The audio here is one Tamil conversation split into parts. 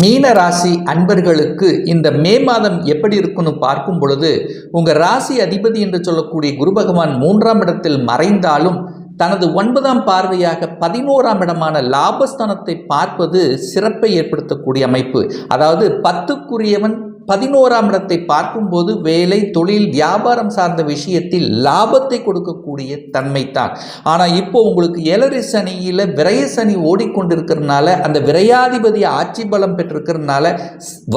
மீன ராசி அன்பர்களுக்கு இந்த மே மாதம் எப்படி இருக்குன்னு பார்க்கும் பொழுது உங்கள் ராசி அதிபதி என்று சொல்லக்கூடிய குரு பகவான் மூன்றாம் இடத்தில் மறைந்தாலும் தனது ஒன்பதாம் பார்வையாக பதினோராம் இடமான லாபஸ்தானத்தை பார்ப்பது சிறப்பை ஏற்படுத்தக்கூடிய அமைப்பு. அதாவது பத்துக்குரியவன் பதினோராம் இடத்தை பார்க்கும்போது வேலை தொழில் வியாபாரம் சார்ந்த விஷயத்தில் லாபத்தை கொடுக்கக்கூடிய தன்மை தான் ஆனால் இப்போ உங்களுக்கு ஏழரை சனியில் விரய சனி ஓடிக்கொண்டிருக்கிறதுனால அந்த விரையாதிபதி ஆட்சி பலம் பெற்றிருக்கிறதுனால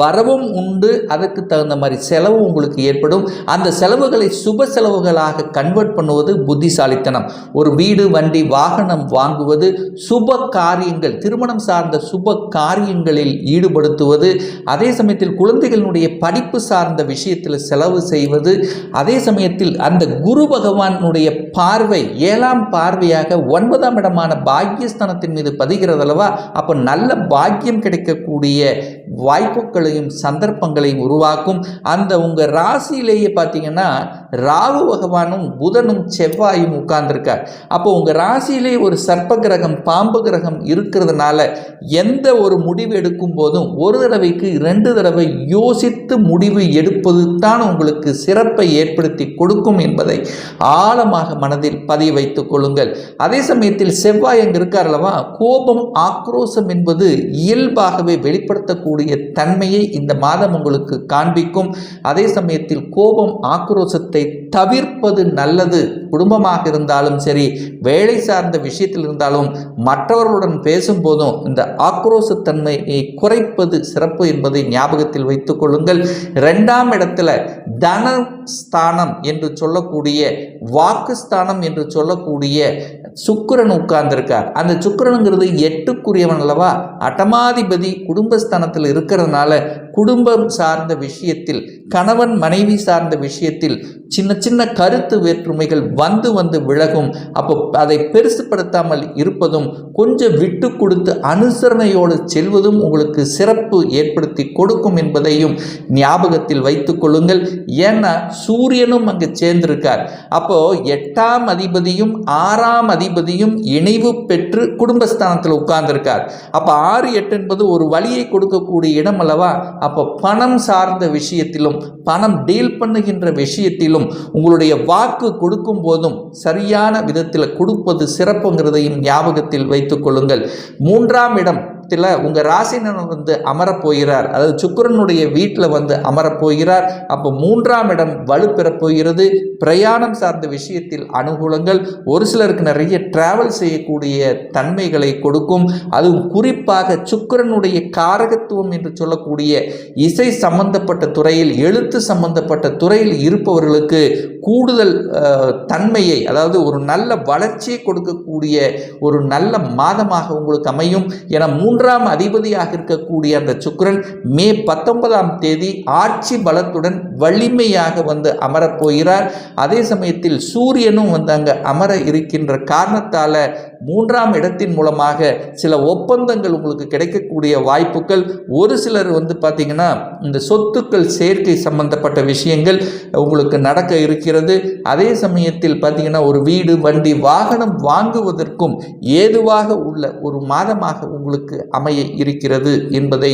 வரவும் உண்டு அதற்கு தகுந்த மாதிரி செலவு உங்களுக்கு ஏற்படும். அந்த செலவுகளை சுப செலவுகளாக கன்வெர்ட் பண்ணுவது புத்திசாலித்தனம். ஒரு வீடு வண்டி வாகனம் வாங்குவது சுப காரியங்கள் திருமணம் சார்ந்த சுப காரியங்களில் ஈடுபடுத்துவது. அதே சமயத்தில் குழந்தைகளுடைய படிப்பு சார்ந்த விஷயத்தில் செலவு செய்வது அதே சமயத்தில் அந்த குரு பகவானுடைய பார்வை ஏழாம் பார்வையாக ஒன்பதாம் இடமான பாக்கியஸ்தானத்தின் மீது பதிகிறது அல்லவா அப்போ நல்ல பாக்கியம் கிடைக்கக்கூடிய வாய்ப்புகளையும் சந்தர்ப்பங்களையும் உருவாக்கும். அந்த உங்கள் ராசியிலேயே பார்த்தீங்கன்னா ராகு பகவானும் புதனும் செவ்வாயும் உட்கார்ந்துருக்கார். அப்போ உங்கள் ராசியிலே ஒரு சர்ப்ப கிரகம் பாம்பு கிரகம் இருக்கிறதுனால எந்த ஒரு முடிவு எடுக்கும் போதும் ஒரு தடவைக்கு ரெண்டு தடவை யோசித்து முடிவு எடுப்பது தான் உங்களுக்கு சிறப்பை ஏற்படுத்தி கொடுக்கும் என்பதை ஆழமாக மனதில் பதிய வைத்துக் கொள்ளுங்கள். அதே சமயத்தில் செவ்வாய் அங்கே இருக்கார் அல்லவா? கோபம் ஆக்ரோசம் என்பது இயல்பாகவே வெளிப்படுத்தக்கூடிய தன்மையை இந்த மாதம் உங்களுக்கு காண்பிக்கும். அதே சமயத்தில் கோபம் ஆக்ரோசத்தை தவிர்ப்பது நல்லது. குடும்பமாக இருந்தாலும் சரி வேலை சார்ந்த விஷயத்தில் இருந்தாலும் மற்றவர்களுடன் பேசும்போதும் இந்த ஆக்ரோசத்தன்மையை குறைப்பது சிறப்பு என்பதை ஞாபகத்தில் வைத்துக் கொள்ளுங்கள். ரெண்டாம் இடத்துல தனஸ்தானம் என்று சொல்லக்கூடிய வாக்குஸ்தானம் என்று சொல்லக்கூடிய சுக்கரன் உட்கார்ந்திருக்கார். அந்த சுக்கிரனுங்கிறது எட்டுக்குரியவன் அல்லவா? அட்டமாதிபதி குடும்பஸ்தானத்தில் இருக்கிறதுனால குடும்பம் சார்ந்த விஷயத்தில் கணவன் மனைவி சார்ந்த விஷயத்தில் சின்ன சின்ன கருத்து வேற்றுமைகள் வந்து வந்து விலகும். அப்போ அதை பெருசுப்படுத்தாமல் இருப்பதும் கொஞ்சம் விட்டு கொடுத்து அனுசரணையோடு செல்வதும் உங்களுக்கு சிறப்பு ஏற்படுத்தி கொடுக்கும் என்பதையும் ஞாபகத்தில் வைத்துக் கொள்ளுங்கள். ஏன்னா சூரியனும் அங்கு சேர்ந்திருக்கார். அப்போ எட்டாம் அதிபதியும் ஆறாம் அதிபதியும் இணைவு பெற்று குடும்பஸ்தானத்தில் உட்கார்ந்திருக்கார். அப்போ ஆறு எட்டு என்பது ஒரு வழியை கொடுக்கக்கூடிய இடம் அல்லவா? அப்போ பணம் சார்ந்த விஷயத்திலும் பணம் டீல் பண்ணுகின்ற விஷயத்திலும் உங்களுடைய வாக்கு கொடுக்கும் போதும் சரியான விதத்தில் கொடுப்பது சிறப்புங்கிறதையும் ஞாபகத்தில் வைத்துக்கொள்ளுங்கள் மூன்றாம் இடம் இடத்துல உங்கள் ராசினன் வந்து அமரப் போகிறார். அதாவது சுக்கிரனுடைய வீட்டில் வந்து அமரப்போகிறார் அப்போ மூன்றாம் இடம் வலுப்பெறப் போகிறது. பிரயாணம் சார்ந்த விஷயத்தில் அனுகூலங்கள். ஒரு சிலருக்கு நிறைய டிராவல் செய்யக்கூடிய தன்மைகளை கொடுக்கும். அதுவும் குறிப்பாக சுக்கிரனுடைய காரகத்துவம் என்று சொல்லக்கூடிய இசை சம்பந்தப்பட்ட துறையில் எழுத்து சம்பந்தப்பட்ட துறையில் இருப்பவர்களுக்கு கூடுதல் தன்மையை அதாவது ஒரு நல்ல வளர்ச்சியை கொடுக்கக்கூடிய ஒரு நல்ல மாதமாக உங்களுக்கு அமையும். என மூன்றாம் அதிபதியாக இருக்கக்கூடிய அந்த சுக்கரன் மே பத்தொன்பதாம் தேதி ஆட்சி பலத்துடன் வலிமையாக வந்து அமரப் போகிறார். அதே சமயத்தில் சூரியனும் வந்து அங்கே அமர இருக்கின்ற காரணத்தால் மூன்றாம் இடத்தின் மூலமாக சில ஒப்பந்தங்கள் உங்களுக்கு கிடைக்கக்கூடிய வாய்ப்புகள். ஒரு சிலர் வந்து பார்த்தீங்கன்னா இந்த சொத்துக்கள் சேர்க்கை சம்பந்தப்பட்ட விஷயங்கள் உங்களுக்கு நடக்க இருக்கிறது. அதே சமயத்தில் பார்த்திங்கன்னா ஒரு வீடு வண்டி வாகனம் வாங்குவதற்கும் ஏதுவாக உள்ள ஒரு மாதமாக உங்களுக்கு அமைய இருக்கிறது என்பதை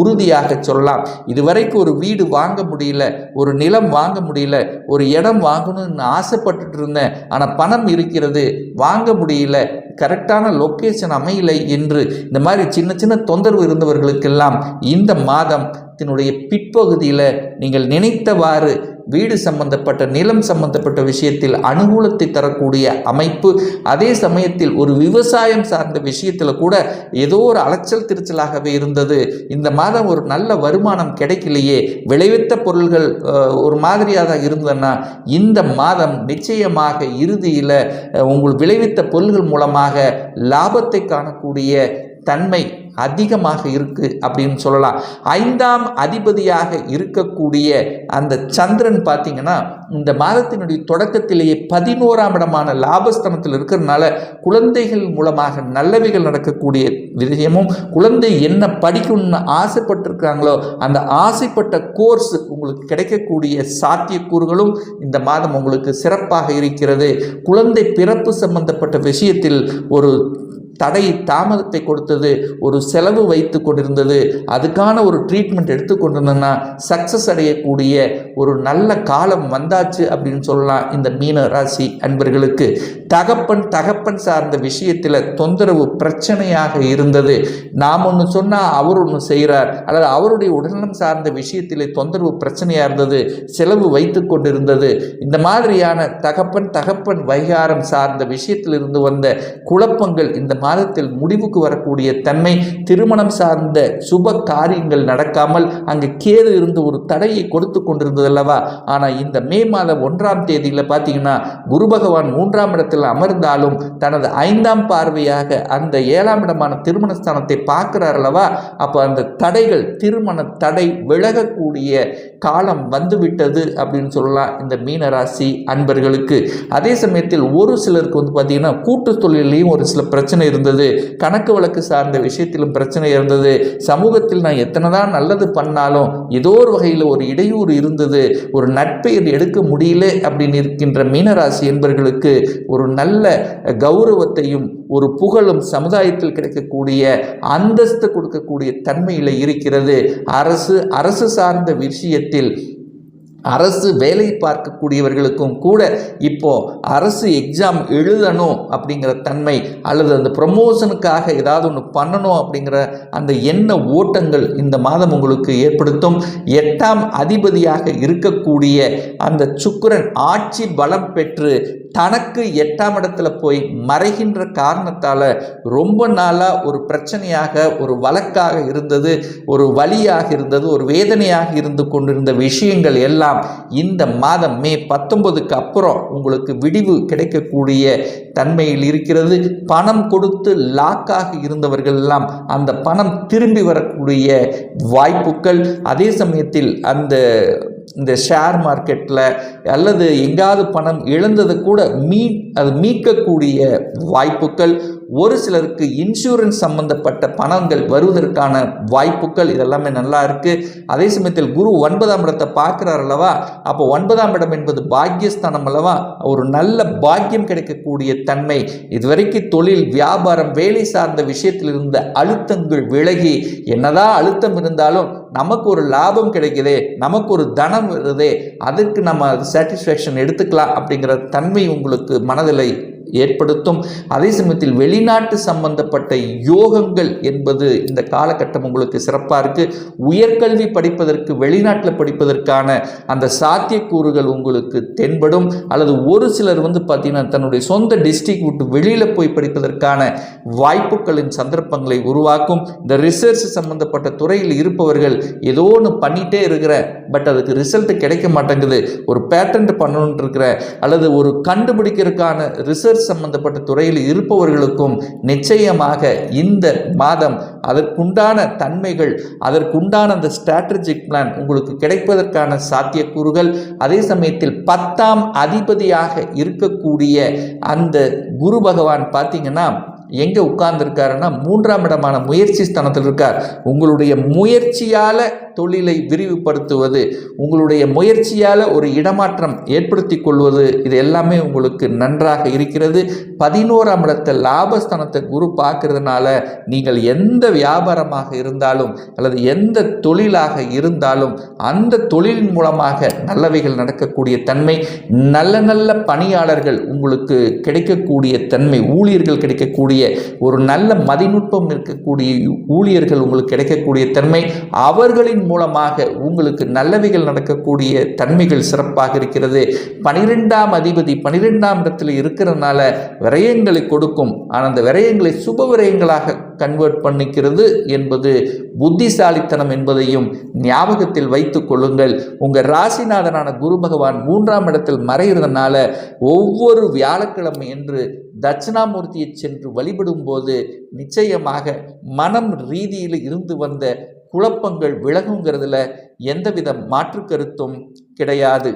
உறுதியாக சொல்லலாம். இதுவரைக்கும் ஒரு வீடு வாங்க முடியல ஒரு நிலம் வாங்க முடியல ஒரு இடம் வாங்கணும்னு ஆசைப்பட்டுட்டு இருந்தேன். ஆனால் பணம் இருக்கிறது வாங்க முடியல கரெக்டான லொக்கேஷன் அமையலை என்று இந்த மாதிரி சின்ன சின்ன தொந்தரவு இருந்தவர்களுக்கெல்லாம் இந்த மாதத்தினுடைய பிற்பகுதியில் நீங்கள் நினைத்தவாறு வீடு சம்பந்தப்பட்ட நிலம் சம்பந்தப்பட்ட விஷயத்தில் அனுகூலத்தை தரக்கூடிய அமைப்பு அதே சமயத்தில் ஒரு விவசாயம் சார்ந்த விஷயத்தில் கூட ஏதோ ஒரு அலைச்சல் திருச்சலாகவே இருந்தது. இந்த மாதம் ஒரு நல்ல வருமானம் கிடைக்கலையே. விளைவித்த பொருள்கள் ஒரு மாதிரியாக தான் இருந்ததுன்னா இந்த மாதம் நிச்சயமாக இறுதியில் உங்கள் விளைவித்த பொருள்கள் மூலமாக லாபத்தை காணக்கூடிய தன்மை அதிகமாக இருக்கு அப்படின்னு சொல்லலாம். ஐந்தாம் அதிபதியாக இருக்கக்கூடிய அந்த சந்திரன் பார்த்தீங்கன்னா இந்த மாதத்தினுடைய தொடக்கத்திலேயே பதினோராம் இடமான லாபஸ்தனத்தில் இருக்கிறதுனால குழந்தைகள் மூலமாக நல்லவைகள் நடக்கக்கூடிய விஷயமும் குழந்தை என்ன படிக்கணும்னு ஆசைப்பட்டிருக்காங்களோ அந்த ஆசைப்பட்ட கோர்ஸ் உங்களுக்கு கிடைக்கக்கூடிய சாத்தியக்கூறுகளும் இந்த மாதம் உங்களுக்கு சிறப்பாக இருக்கிறது. குழந்தை பிறப்பு சம்பந்தப்பட்ட விஷயத்தில் ஒரு தடை தாமதத்தை கொடுத்தது ஒரு செலவு வைத்து கொண்டிருந்தது அதுக்கான ஒரு ட்ரீட்மெண்ட் எடுத்துக்கொண்டிருந்தோன்னா சக்ஸஸ் அடையக்கூடிய ஒரு நல்ல காலம் வந்தாச்சு அப்படின்னு சொல்லலாம் இந்த மீன ராசி அன்பர்களுக்கு. தகப்பன் தகப்பன் சார்ந்த விஷயத்தில் தொந்தரவு பிரச்சனையாக இருந்தது. நாம் ஒன்று சொன்னால் அவர் ஒன்று செய்கிறார் அல்லது அவருடைய உடல்நலம் சார்ந்த விஷயத்தில் தொந்தரவு பிரச்சனையாக இருந்தது செலவு வைத்து கொண்டிருந்தது. இந்த மாதிரியான தகப்பன் தகப்பன் வைகாரம் சார்ந்த விஷயத்தில் இருந்து வந்த குழப்பங்கள் இந்த மாதத்தில் முடிவுக்கு வரக்கூடிய தன்மை திருமணம் சார்ந்த சுப காரியங்கள் நடக்காமல் அங்கு கேது இருந்து ஒரு தடையை கொடுத்து கொண்டிருந்தது அல்லவா ஆனால் இந்த மே மாதம் ஒன்றாம் தேதியில் பார்த்தீங்கன்னா குரு பகவான் மூன்றாம் இடத்தில் அமர்ந்தாலும் தனது ஐந்தாம் பார்வையாக அந்த ஏழாம் இடமான திருமண ஸ்தானத்தை பார்க்கிறார் அல்லவா அப்போ அந்த தடைகள் திருமண தடை விலகக்கூடிய காலம் வந்துவிட்டது அப்படின்னு சொல்லலாம் இந்த மீனராசி அன்பர்களுக்கு. அதே சமயத்தில் ஒரு சிலருக்கு வந்து பார்த்தீங்கன்னா கூட்டு தொழிலையும் ஒரு சில பிரச்சனை இருந்தது. கணக்கு வழக்கு சார்ந்த விஷயத்திலும் பிரச்சனை இருந்தது. சமூகத்தில் நான் எத்தனை தான் நல்லது பண்ணாலும் ஏதோ ஒரு வகையில் ஒரு இடையூறு இருந்தது. ஒரு நட்பெயர் எடுக்க முடியல அப்படின்னு இருக்கின்ற மீனராசி என்பர்களுக்கு ஒரு நல்ல கௌரவத்தையும் ஒரு புகழும் சமுதாயத்தில் கிடைக்கக்கூடிய அந்தஸ்து கொடுக்கக்கூடிய தன்மையில் இருக்கிறது. அரசு அரசு சார்ந்த விஷயத்தில் அரசு வேலை பார்க்கக்கூடியவர்களுக்கும் கூட இப்போ அரசு எக்ஸாம் எழுதணும் அப்படிங்கிற தன்மை அல்லது அந்த ப்ரமோஷனுக்காக ஏதாவது ஒன்று பண்ணணும் அப்படிங்கிற அந்த எண்ண ஓட்டங்கள் இந்த மாதம் உங்களுக்கு ஏற்படுத்தும். எட்டாம் அதிபதியாக இருக்கக்கூடிய அந்த சுக்கிரன் ஆட்சி பலம் பெற்று தனக்கு எட்டாம் இடத்துல போய் மறைகின்ற காரணத்தால் ரொம்ப நாளாக ஒரு பிரச்சனையாக ஒரு வழக்காக இருந்தது ஒரு வழியாக இருந்தது ஒரு வேதனையாக இருந்து கொண்டிருந்த விஷயங்கள் எல்லாம் இந்த மாதம் மே பத்தொன்பதுக்கு அப்புறம் உங்களுக்கு விடிவு கிடைக்கக்கூடிய தன்மையில் இருக்கிறது. பணம் கொடுத்து லாக்காக இருந்தவர்கள் எல்லாம் அந்த பணம் திரும்பி வரக்கூடிய வாய்ப்புகள். அதே சமயத்தில் அந்த இந்த ஷேர் மார்க்கெட்டில் அல்லது எங்காவது பணம் இழந்தது கூட மீ அது மீட்கக்கூடிய வாய்ப்புகள் ஒரு சிலருக்கு இன்சூரன்ஸ் சம்பந்தப்பட்ட பணங்கள் வருவதற்கான வாய்ப்புகள் இதெல்லாமே நல்லா இருக்குது அதே சமயத்தில் குரு ஒன்பதாம் இடத்தை பார்க்குறார் அல்லவா? அப்போ ஒன்பதாம் இடம் என்பது பாக்கியஸ்தானம் அல்லவா? ஒரு நல்ல பாக்கியம் கிடைக்கக்கூடிய தன்மை. இதுவரைக்கும் தொழில் வியாபாரம் வேலை சார்ந்த விஷயத்தில் இருந்த அழுத்தங்கள் விலகி என்னதான் அழுத்தம் இருந்தாலும் நமக்கு ஒரு லாபம் கிடைக்குதே நமக்கு ஒரு தனம் வருதே அதுக்கு நம்ம சாட்டிஸ்ஃபேக்ஷன் எடுத்துக்கலாம் அப்படிங்கிற தன்மை உங்களுக்கு மனதில் ஏற்படுத்தும். அதே சமயத்தில் வெளிநாட்டு சம்பந்தப்பட்ட யோகங்கள் என்பது இந்த காலகட்டம் உங்களுக்கு சிறப்பாக இருக்குது உயர்கல்வி படிப்பதற்கு வெளிநாட்டில் படிப்பதற்கான அந்த சாத்தியக்கூறுகள் உங்களுக்கு தென்படும். அல்லது ஒரு சிலர் வந்து பார்த்திங்கன்னா தன்னுடைய சொந்த டிஸ்ட்ரிக்ட் விட்டு வெளியில் போய் படிப்பதற்கான வாய்ப்புகளின் சந்தர்ப்பங்களை உருவாக்கும். இந்த ரிசர்ச் சம்பந்தப்பட்ட துறையில் இருப்பவர்கள் ஏதோ ஒன்று பண்ணிகிட்டே இருக்கிற பட் அதுக்கு ரிசல்ட் கிடைக்க மாட்டேங்குது. ஒரு பேட்டன்ட் பண்ணணுன்ட்டு இருக்கிற அல்லது ஒரு கண்டுபிடிக்கிறதுக்கான ரிசர்ச் சம்பந்தப்பட்ட துறையில் இருப்பவர்களுக்கும் நிச்சயமாக இந்த மாதம் அதற்குண்டான தன்மைகள் அதற்குண்டான அந்த ஸ்ட்ராட்டஜிக் பிளான் உங்களுக்கு கிடைப்பதற்கான சாத்தியக்கூறுகள் அதே சமயத்தில் பத்தாம் அதிபதியாக இருக்கக்கூடிய அந்த குரு பகவான் பார்த்தீங்கன்னா எங்கே உட்கார்ந்துருக்காருன்னா மூன்றாம் இடமான முயற்சி ஸ்தானத்தில் இருக்கார். உங்களுடைய முயற்சியால் தொழிலை விரிவுபடுத்துவது உங்களுடைய முயற்சியால் ஒரு இடமாற்றம் ஏற்படுத்தி கொள்வது இது எல்லாமே உங்களுக்கு நன்றாக இருக்கிறது. பதினோராம் இடத்தை லாபஸ்தானத்தை குரு பார்க்கறதுனால நீங்கள் எந்த வியாபாரமாக இருந்தாலும் அல்லது எந்த தொழிலாக இருந்தாலும் அந்த தொழிலின் மூலமாக நல்லவைகள் நடக்கக்கூடிய தன்மை நல்ல நல்ல பணியாளர்கள் உங்களுக்கு கிடைக்கக்கூடிய தன்மை ஊழியர்கள் கிடைக்கக்கூடிய ஒரு நல்ல மதிநுட்பம் இருக்கக்கூடிய ஊழியர்கள் உங்களுக்கு கிடைக்கக்கூடிய தன்மை அவர்களின் மூலமாக உங்களுக்கு நல்லவைகள் நடக்கக்கூடிய தன்மைகள் சிறப்பாக இருக்கிறது. பனிரெண்டாம் அதிபதி பனிரெண்டாம் இடத்தில் இருக்கிறதுனால விரயங்களை கொடுக்கும். ஆனால் அந்த விரயங்களை சுப விரயங்களாக கன்வெர்ட் பண்ணிக்கிறது என்பது புத்திசாலித்தனம் என்பதையும் ஞாபகத்தில் வைத்து கொள்ளுங்கள். உங்கள் ராசிநாதனான குரு பகவான் மூன்றாம் இடத்தில் மறைகிறதுனால ஒவ்வொரு வியாழக்கிழமை என்று தட்சிணாமூர்த்தியை சென்று வழிபடும் போது நிச்சயமாக மனம் ரீதியில் இருந்து வந்த குழப்பங்கள் விலகுங்கிறதுல எந்தவித மாற்று கருத்தும் கிடையாது.